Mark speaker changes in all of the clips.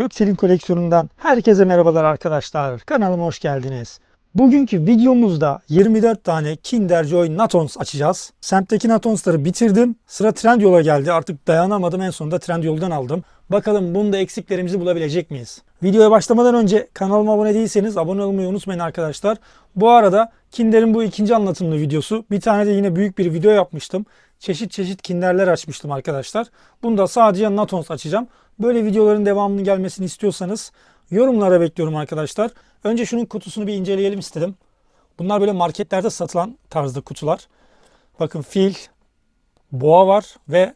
Speaker 1: Göksel'in koleksiyonundan herkese merhabalar arkadaşlar. Kanalıma hoş geldiniz. Bugünkü videomuzda 24 tane Kinder Joy Natons açacağız. Semtteki Natons'ları bitirdim. Sıra Trendyol'a geldi. Artık dayanamadım. En sonunda Trendyol'dan aldım. Bakalım bunda eksiklerimizi bulabilecek miyiz? Videoya başlamadan önce kanalıma abone değilseniz abone olmayı unutmayın arkadaşlar. Bu arada Kinder'in bu ikinci anlatımlı videosu. Bir tane de yine büyük bir video yapmıştım. Çeşit çeşit Kinder'ler açmıştım arkadaşlar. Bunda sadece Natons açacağım. Böyle videoların devamının gelmesini istiyorsanız yorumlara bekliyorum arkadaşlar. Önce şunun kutusunu bir inceleyelim istedim. Bunlar böyle marketlerde satılan tarzda kutular. Bakın fil, boğa var ve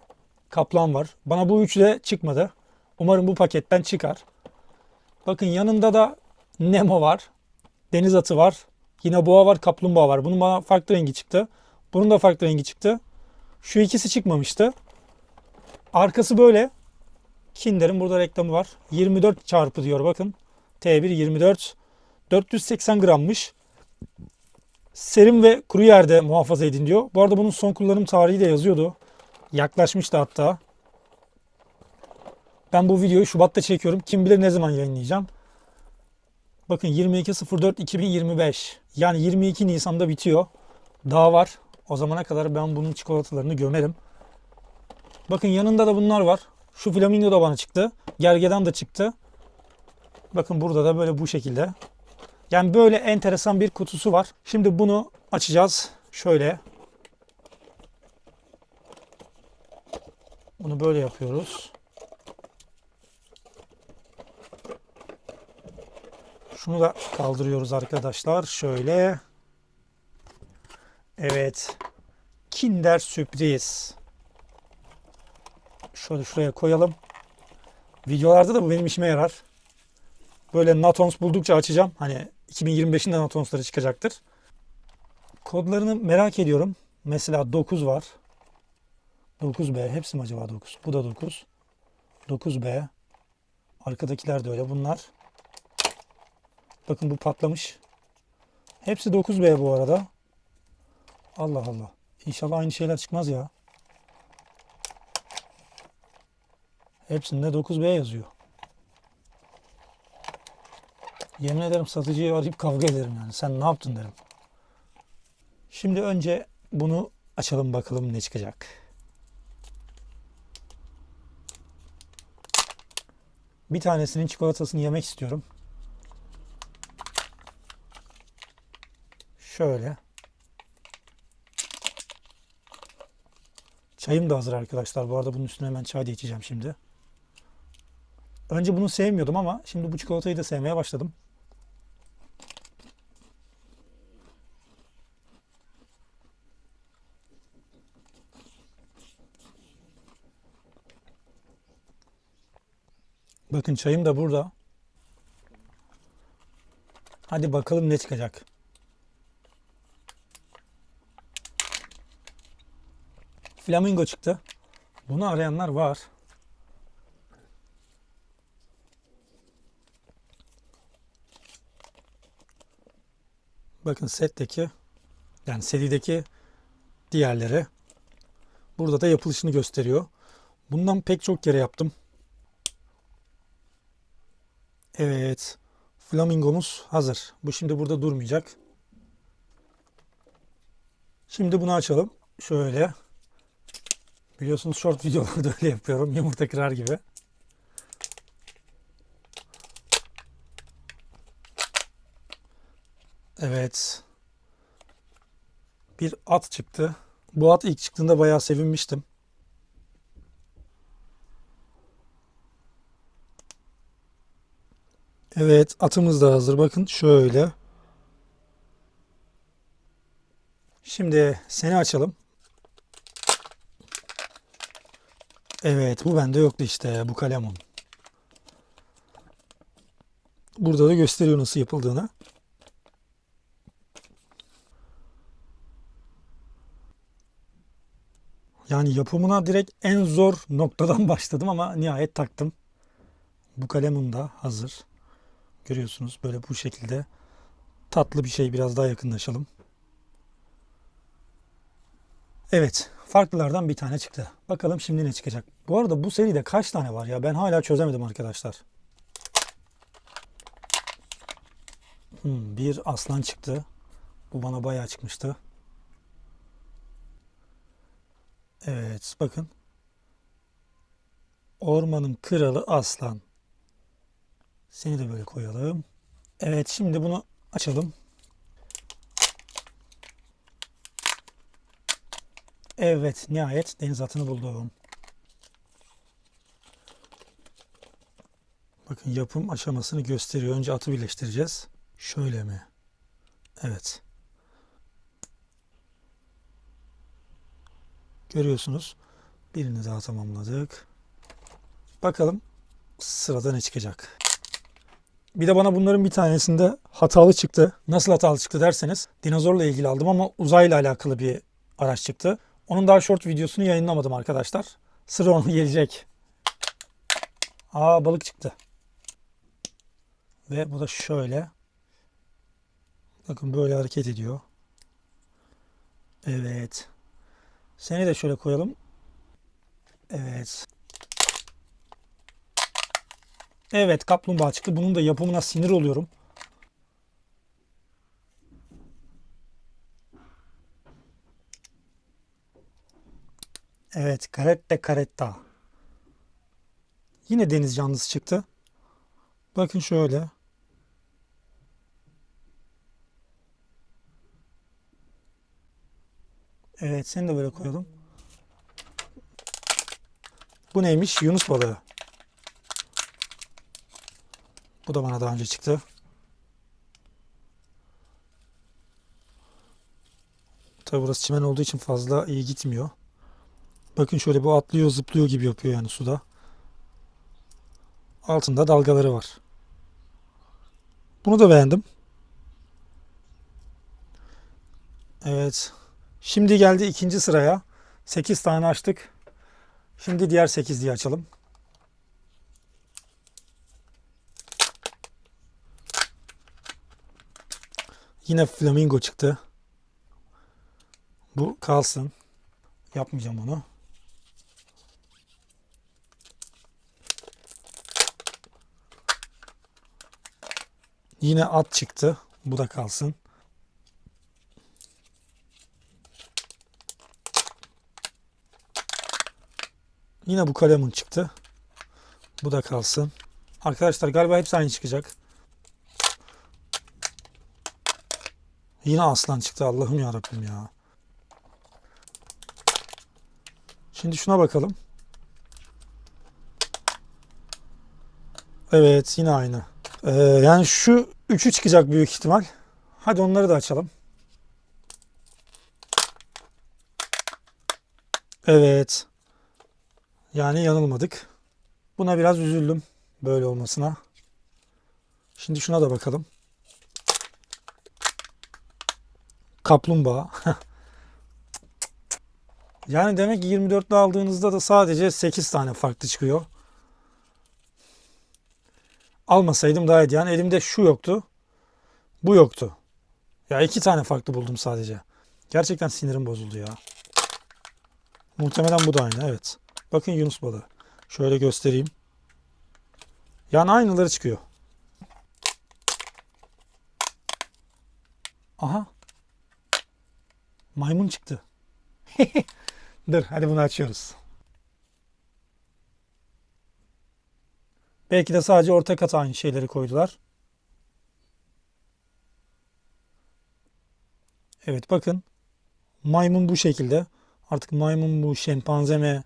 Speaker 1: kaplan var. Bana bu üçü de çıkmadı. Umarım bu paketten çıkar. Bakın yanında da Nemo var. Deniz atı var. Yine boğa var, kaplumbağa var. Bunun bana farklı rengi çıktı. Bunun da farklı rengi çıktı. Şu ikisi çıkmamıştı. Arkası böyle. Kinder'in burada reklamı var. 24 çarpı diyor bakın. T1 24. 480 grammış. Serin ve kuru yerde muhafaza edin diyor. Bu arada bunun son kullanım tarihi de yazıyordu. Yaklaşmıştı hatta. Ben bu videoyu Şubat'ta çekiyorum. Kim bilir ne zaman yayınlayacağım. Bakın 22.04.2025. Yani 22 Nisan'da bitiyor. Daha var. O zamana kadar ben bunun çikolatalarını gömerim. Bakın yanında da bunlar var. Şu flamingo da bana çıktı. Gergedan da çıktı. Bakın burada da böyle bu şekilde. Yani böyle enteresan bir kutusu var. Şimdi bunu açacağız. Şöyle. Bunu böyle yapıyoruz. Şunu da kaldırıyoruz arkadaşlar. Şöyle. Evet. Kinder sürpriz. Şöyle şuraya koyalım. Videolarda da bu benim işime yarar. Böyle Natons buldukça açacağım. Hani 2025'inde Natons'ları çıkacaktır. Kodlarını merak ediyorum. Mesela 9 var. 9B. Hepsi mi acaba 9? Bu da 9. 9B. Arkadakiler de öyle. Bunlar. Bakın bu patlamış. Hepsi 9B bu arada. Allah Allah. İnşallah aynı şeyler çıkmaz ya. Hepsinde 9B yazıyor. Yemin ederim satıcıyı arayıp kavga ederim yani. Sen ne yaptın derim. Şimdi önce bunu açalım bakalım ne çıkacak. Bir tanesinin çikolatasını yemek istiyorum. Şöyle. Çayım da hazır arkadaşlar. Bu arada bunun üstüne hemen çay da içeceğim şimdi. Önce bunu sevmiyordum ama şimdi bu çikolatayı da sevmeye başladım. Bakın çayım da burada. Hadi bakalım ne çıkacak. Flamingo çıktı. Bunu arayanlar var. Bakın setteki yani serideki diğerleri burada da yapılışını gösteriyor. Bundan pek çok kere yaptım. Evet. Flamingomuz hazır. Bu şimdi burada durmayacak. Şimdi bunu açalım. Şöyle. Biliyorsunuz short videolarda öyle yapıyorum. Yumurta kırar gibi. Evet. Bir at çıktı. Bu at ilk çıktığında bayağı sevinmiştim. Evet atımız da hazır. Bakın şöyle. Şimdi seni açalım. Evet bu bende yoktu işte bu kalemun. Burada da gösteriyor nasıl yapıldığını. Yani yapımına direkt en zor noktadan başladım ama nihayet taktım. Bu kalemim de hazır. Görüyorsunuz böyle bu şekilde tatlı bir şey biraz daha yakınlaşalım. Evet farklılardan bir tane çıktı. Bakalım şimdi ne çıkacak. Bu arada bu seride kaç tane var ya ben hala çözemedim arkadaşlar. Hmm, bir aslan çıktı. Bu bana bayağı çıkmıştı. Evet bakın. Ormanın kralı aslan. Seni de böyle koyalım. Evet şimdi bunu açalım. Evet nihayet deniz atını buldum. Bakın yapım aşamasını gösteriyor. Önce atı birleştireceğiz. Şöyle mi? Evet. Görüyorsunuz. Birini daha tamamladık. Bakalım sırada ne çıkacak. Bir de bana bunların bir tanesinde hatalı çıktı. Nasıl hatalı çıktı derseniz dinozorla ilgili aldım ama uzayla alakalı bir araç çıktı. Onun daha short videosunu yayınlamadım arkadaşlar. Sıra onun gelecek. Aa balık çıktı. Ve bu da şöyle. Bakın böyle hareket ediyor. Evet. Seni de şöyle koyalım. Evet. Evet kaplumbağa çıktı. Bunun da yapımına sinir oluyorum. Evet, Caretta Caretta. Yine deniz canlısı çıktı. Bakın şöyle. Evet, seni de böyle koyalım. Bu neymiş? Yunus balığı. Bu da bana daha önce çıktı. Tabi burası çimen olduğu için fazla iyi gitmiyor. Bakın şöyle bu atlıyor zıplıyor gibi yapıyor yani suda. Altında dalgaları var. Bunu da beğendim. Evet. Şimdi geldi ikinci sıraya. 8 tane açtık. Şimdi diğer 8'liği açalım. Yine flamingo çıktı. Bu kalsın. Yapmayacağım onu. Yine at çıktı. Bu da kalsın. Yine bu kalemun çıktı. Bu da kalsın. Arkadaşlar galiba hepsi aynı çıkacak. Yine aslan çıktı Allah'ım ya Rabbim ya. Şimdi şuna bakalım. Evet yine aynı. Ee, yani şu üçü çıkacak büyük ihtimal. Hadi onları da açalım. Evet. Yani yanılmadık. Buna biraz üzüldüm böyle olmasına. Şimdi şuna da bakalım. Kaplumbağa. yani demek ki 24'lü aldığınızda da sadece 8 tane farklı çıkıyor. Almasaydım daha iyiydi. Yani elimde şu yoktu. Bu yoktu. Ya iki tane farklı buldum sadece. Gerçekten sinirim bozuldu ya. Muhtemelen bu da aynı evet. Bakın Yunus balığı. Şöyle göstereyim. Yani aynıları çıkıyor. Aha. Maymun çıktı. Dur hadi bunu açıyoruz. Belki de sadece orta kata aynı şeyleri koydular. Evet bakın. Maymun bu şekilde. Artık maymun bu, şempanze mi?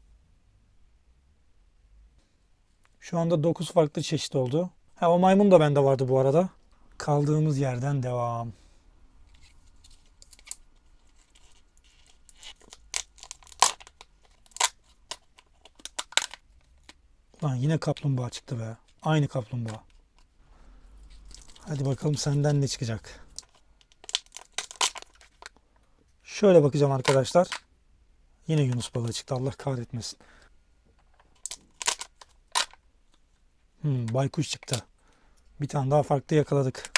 Speaker 1: Şu anda 9 farklı çeşit oldu. Ha, o maymun da bende vardı bu arada. Kaldığımız yerden devam. Lan yine kaplumbağa çıktı be. Aynı kaplumbağa. Hadi bakalım senden ne çıkacak. Şöyle bakacağım arkadaşlar. Yine Yunus balığı çıktı. Allah kahretmesin. Hmm, baykuş çıktı. Bir tane daha farklı yakaladık.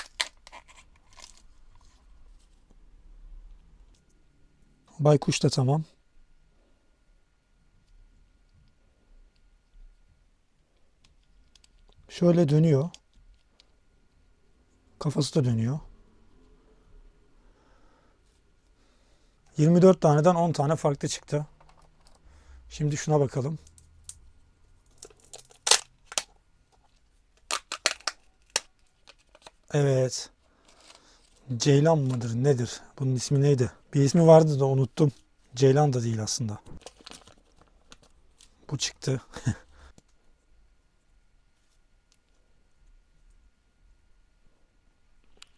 Speaker 1: Baykuş da tamam. Şöyle dönüyor. Kafası da dönüyor. 24 taneden 10 tane farklı çıktı. Şimdi şuna bakalım. Evet. Ceylan mıdır nedir? Bunun ismi neydi? Bir ismi vardı da unuttum. Ceylan da değil aslında. Bu çıktı.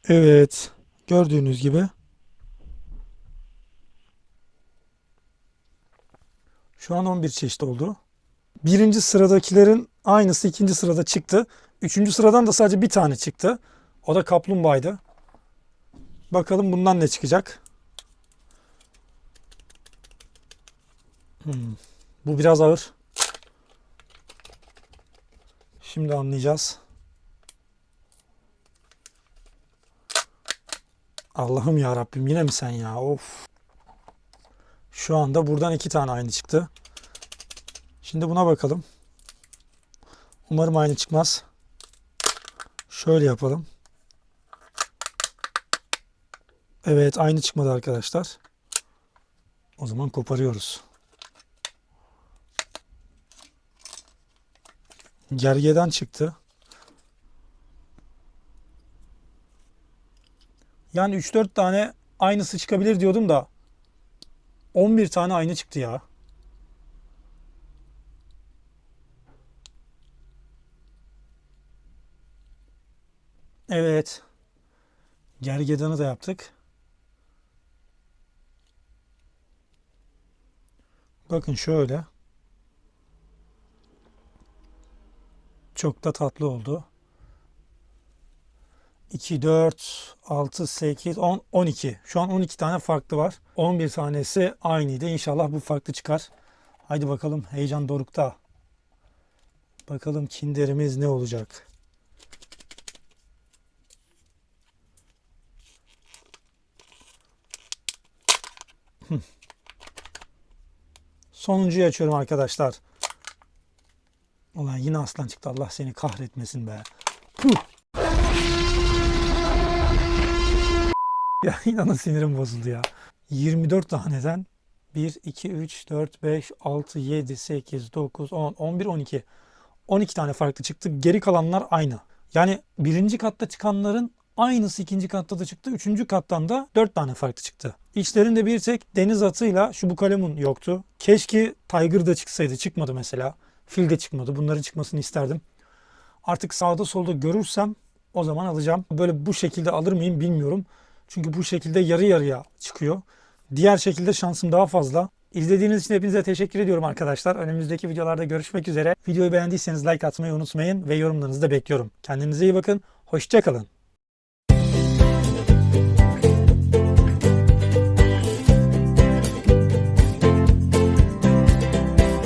Speaker 1: evet. Gördüğünüz gibi Şu an 11 çeşit oldu. Birinci sıradakilerin aynısı ikinci sırada çıktı. Üçüncü sıradan da sadece bir tane çıktı. O da kaplumbağaydı. Bakalım bundan ne çıkacak. Hmm, Bu biraz ağır. Şimdi anlayacağız. Allah'ım ya Rabbim yine mi sen ya? Of. Şu anda buradan iki tane aynı çıktı. Şimdi buna bakalım. Umarım aynı çıkmaz. Şöyle yapalım. Evet aynı çıkmadı arkadaşlar. O zaman koparıyoruz. Gergeden çıktı. Yani 3-4 tane aynısı çıkabilir diyordum da 11 tane aynı çıktı ya. Evet. Gergedan'ı da yaptık. Bakın şöyle. Çok da tatlı oldu. 2, 4, 6, 8, 10, 12. Şu an 12 tane farklı var. 11 tanesi aynıydı. İnşallah bu farklı çıkar. Haydi bakalım heyecan dorukta. Bakalım kinderimiz ne olacak? Hı. Sonuncuyu açıyorum arkadaşlar. Ulan yine aslan çıktı. Allah seni kahretmesin be. Puh. Ya inanın sinirim bozuldu ya. 24 taneden 1, 2, 3, 4, 5, 6, 7, 8, 9, 10, 11, 12. 12 tane farklı çıktı. Geri kalanlar aynı. Yani birinci katta çıkanların aynısı ikinci katta da çıktı. Üçüncü kattan da 4 tane farklı çıktı. İçlerinde bir tek deniz atıyla şu bu kalemun yoktu. Keşke Tiger da çıksaydı. Çıkmadı mesela. Fil de çıkmadı. Bunların çıkmasını isterdim. Artık sağda solda görürsem o zaman alacağım. Böyle bu şekilde alır mıyım bilmiyorum. Çünkü bu şekilde yarı yarıya çıkıyor. Diğer şekilde şansım daha fazla. İzlediğiniz için hepinize teşekkür ediyorum arkadaşlar. Önümüzdeki videolarda görüşmek üzere. Videoyu beğendiyseniz like atmayı unutmayın ve yorumlarınızı da bekliyorum. Kendinize iyi bakın. Hoşçakalın.